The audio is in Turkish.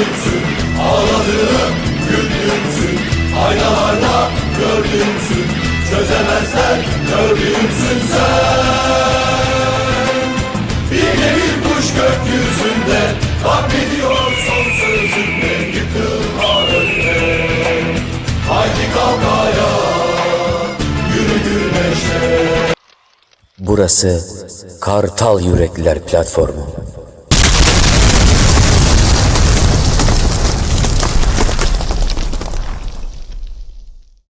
Anlamadığım güldüğümsün Aynalarla gördüğümsün Çözemezler gördüğümsün sen Yine bir kuş gökyüzünde Kahrediyor son sözünde Yıkılma önüne Haydi kalk ayağa Yürü güneşe Burası Kartal Yürekliler Platformu.